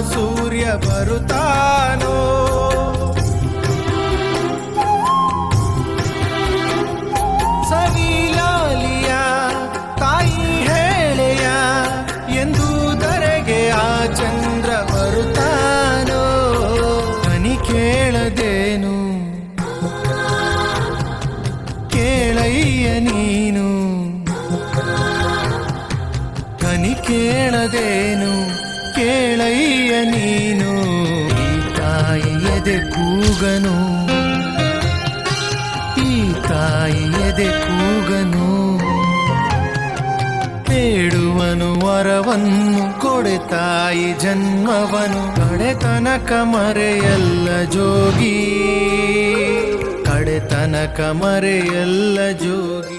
ಸೂರ್ಯ ಬರುತ್ತಾನೋ? ಸವಿಲಾಲಿಯ ತಾಯಿ ಹೇಳೆಯ ಎಂದೂದರೆಗೆ ಆ ಚಂದ್ರ ಬರುತ್ತಾನೋ? ಕನಿ ಕೇಳದೇನು? ಕೇಳಯ್ಯ ನೀನು? ಕನಿ ಕೇಳದೇನು? ಕೇಳಯ್ಯ ನೀನು? ಈ ತಾಯಿ ಎದೆ ಕೂಗನು. ಈ ತಾಯಿ ಎದೆ ಕೂಗನು. ಬೇಡುವನು ವರವನ್ನು ಕೊಡೆ ತಾಯಿ ಜನ್ಮವನು. ಕಡೆತನಕ ಮರೆಯಲ್ಲ ಜೋಗಿ. ಕಡೆತನಕ ಮರೆಯಲ್ಲ ಜೋಗಿ.